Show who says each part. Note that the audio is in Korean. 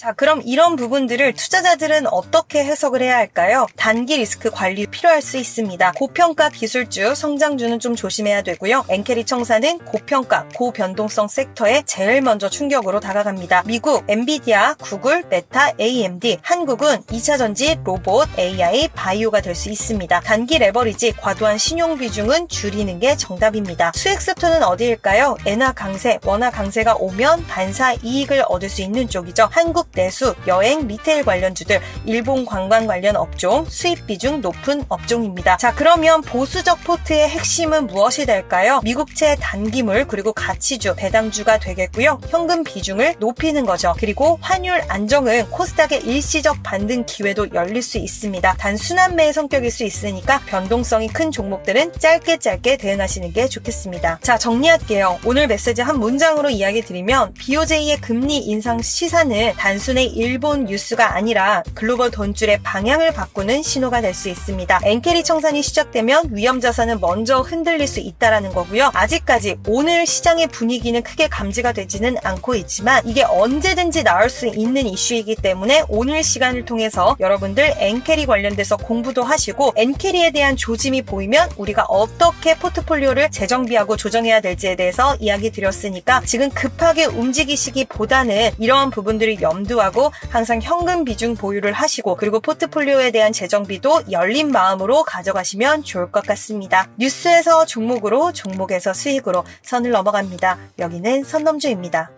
Speaker 1: 자, 그럼 이런 부분들을 투자자들은 어떻게 해석을 해야 할까요? 단기 리스크 관리 필요할 수 있습니다. 고평가 기술주, 성장주는 좀 조심해야 되고요. 엔캐리 청사는 고평가, 고변동성 섹터에 제일 먼저 충격으로 다가갑니다. 미국, 엔비디아, 구글, 메타, AMD, 한국은 2차 전지, 로봇, AI, 바이오가 될 수 있습니다. 단기 레버리지, 과도한 신용 비중은 줄이는 게 정답입니다. 수익 섹터는 어디일까요? 엔화 강세, 원화 강세가 오면 반사 이익을 얻을 수 있는 쪽이죠. 한국 내수, 여행, 리테일 관련주들, 일본 관광 관련 업종, 수입 비중 높은 업종입니다. 자, 그러면 보수적 포트의 핵심은 무엇이 될까요? 미국채 단기물, 그리고 가치주, 배당주가 되겠고요. 현금 비중을 높이는 거죠. 그리고 환율 안정은 코스닥의 일시적 반등 기회도 열릴 수 있습니다. 단순한 매의 성격일 수 있으니까 변동성이 큰 종목들은 짧게 짧게 대응하시는 게 좋겠습니다. 자, 정리할게요. 오늘 메시지 한 문장으로 이야기 드리면 BOJ의 금리 인상 시사는 단순 히 일본 뉴스가 아니라 글로벌 돈줄의 방향을 바꾸는 신호가 될 수 있습니다. 엔캐리 청산이 시작되면 위험 자산은 먼저 흔들릴 수 있다라는 거고요. 아직까지 오늘 시장의 분위기는 크게 감지가 되지는 않고 있지만 이게 언제든지 나올 수 있는 이슈이기 때문에 오늘 시간을 통해서 여러분들 엔캐리 관련돼서 공부도 하시고 엔캐리에 대한 조짐이 보이면 우리가 어떻게 포트폴리오를 재정비하고 조정해야 될지에 대해서 이야기 드렸으니까 지금 급하게 움직이시기보다는 이러한 부분들을 염 두하고 항상 현금 비중 보유를 하시고 그리고 포트폴리오에 대한 재정비도 열린 마음으로 가져가시면 좋을 것 같습니다. 뉴스에서 종목으로 종목에서 수익으로 선을 넘어갑니다. 여기는 선넘주입니다.